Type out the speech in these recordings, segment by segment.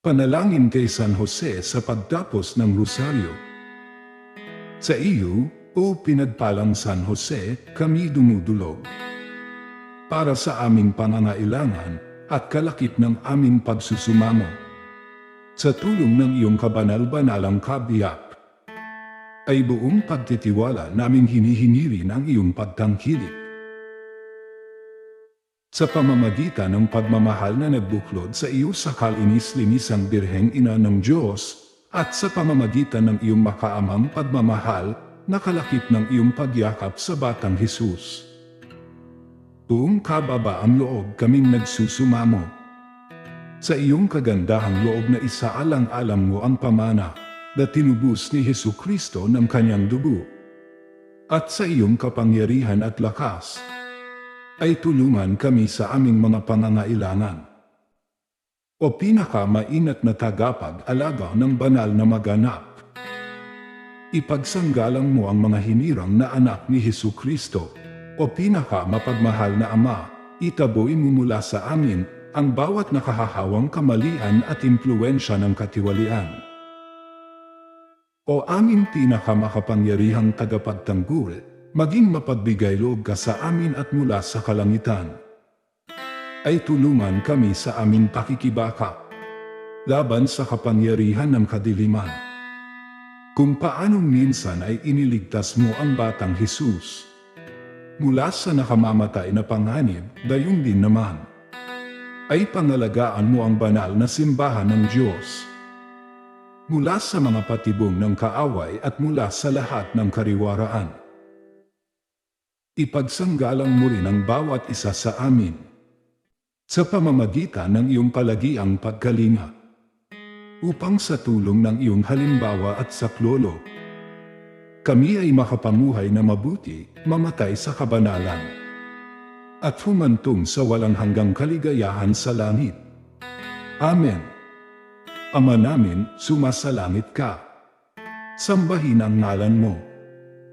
Panalangin kay San Jose sa pagtapos ng rosaryo. Sa iyo, o pinagpalang San Jose, kami dumudulog. Para sa aming pangangailangan at kalakip ng aming pagsusumamo. Sa tulong ng iyong kabanal-banalang kabiyak, ay buong pagtitiwala naming hinihingi rin ang iyong pagtangkilik. Sa pamamagitan ng pagmamahal na nagbuklod sa iyo sa kalinis-linisang birheng ina ng Diyos, at sa pamamagitan ng iyong makaamang pagmamahal, nakalakip ng iyong pagyakap sa Batang Hesus. Buong kababaang loob kaming nagsusumamo. Sa iyong kagandahang loob na isaalang-alang mo ang pamana na tinubos ni Hesu Kristo ng kanyang dugo. At sa iyong kapangyarihan at lakas, ay tulungan kami sa aming mga pangangailangan. O pinakamainat na tagapag-alaga ng banal na maganap. Ipagsanggalang mo ang mga hinirang na anak ni Hesu Kristo, o pinaka mapagmahal na Ama, itaboy mo mula sa amin ang bawat nakahahawang kamalian at impluensya ng katiwalian. O aming pinakamakapangyarihang tagapagtanggol, maging mapagbigay loob ka sa amin at mula sa kalangitan. Ay tulungan kami sa aming pakikibaka, laban sa kapangyarihan ng kadiliman. Kung paanong minsan ay iniligtas mo ang batang Jesus. Mula sa nakamamatay na panganib, dayong din naman. Ay pangalagaan mo ang banal na simbahan ng Diyos. Mula sa mga patibong ng kaaway at mula sa lahat ng kariwaraan. Ipagsanggalang mo rin ang bawat isa sa amin. Sa pamamagitan ng iyong palagiang pagkalinga. Upang sa tulong ng iyong halimbawa at saklolo, kami ay makapamuhay na mabuti, mamatay sa kabanalan. At humantong sa walang hanggang kaligayahan sa langit. Amen. Ama namin, sumasalangit ka. Sambahin ang ngalan mo.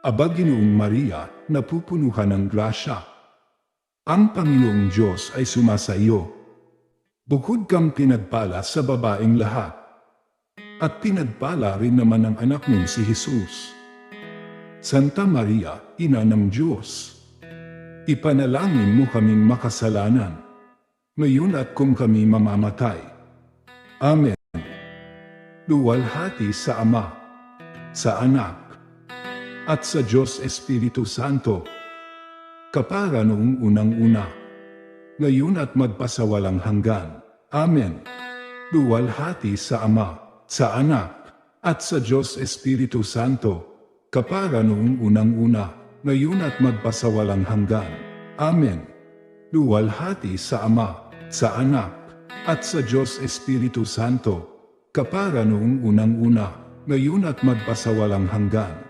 Aba Ginoong Maria, napupunuhan ng grasya. Ang Panginoong Diyos ay sumasa iyo. Bukod kang pinagpala sa babaeng lahat. At pinagpala rin naman ang anak mong si Jesus. Santa Maria, Ina ng Diyos. Ipanalangin mo kaming makasalanan. Ngayon at kung kami mamamatay. Amen. Luwalhati sa Ama, sa Anak, at sa Diyos Espiritu Santo. Kapara noong unang-una, ngayon at magpasawalang hanggan. Amen. Luwalhati sa Ama, sa Anak, at sa Diyos Espiritu Santo, kapara noong unang-una, ngayon at magpasawalang hanggan. Amen. Luwalhati sa Ama, sa Anak, at sa Diyos Espiritu Santo, kapara noong unang-una, ngayon at magpasawalang hanggan.